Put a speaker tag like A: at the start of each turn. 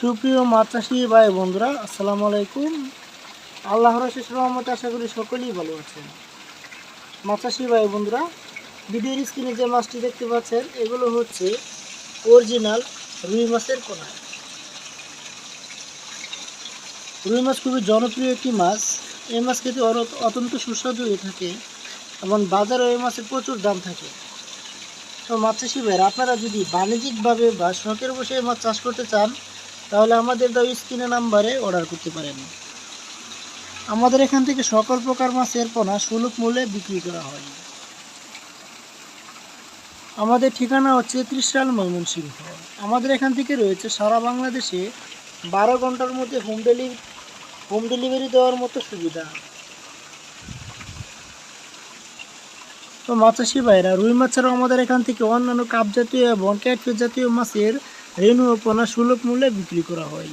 A: সুপ্রিয় চাষি ভাই বন্ধুরা, আসসালামু আলাইকুম। আল্লাহর শেষ রহমত আশা করি সকলেই ভালো আছেন। চাষি ভাই বন্ধুরা, ভিডিওর স্ক্রিনে যে মাছটি দেখতে পাচ্ছেন, এগুলো হচ্ছে অরিজিনাল রুই মাছের কোনা রুই মাছ খুবই জনপ্রিয় একটি মাছ। এই মাছ খেতে অত্যন্ত সুস্বাদু হয়ে থাকে এবং বাজারে এই মাছের প্রচুর দাম থাকে। তো মাছ চাষি ভাইয়েরা, আপনারা যদি বাণিজ্যিকভাবে বা শখের বসে মাছ চাষ করতে চান তাহলে আমাদের দেওয়া স্ক্রিনে নাম্বারে অর্ডার করতে পারেন। আমাদের এখান থেকে সকল প্রকার মাছের পোনা সুলভ মূল্যে বিক্রি করা হয়। আমাদের ঠিকানা হচ্ছে ত্রিশাল ময়মনসিংহ। আমাদের এখান থেকে রয়েছে সারা বাংলাদেশে বারো ঘণ্টার মধ্যে হোম ডেলিভারি হোম ডেলিভারি দেওয়ার মতো সুবিধা। তো মাছাশি ভাইরা, রুই মাছ ছাড়াও আমাদের এখান থেকে অন্যান্য কাপ জাতীয় এবং ক্যাটফিস জাতীয় মাছের রেণু ও পোনা সুলভ মূল্যে বিক্রি করা হয়।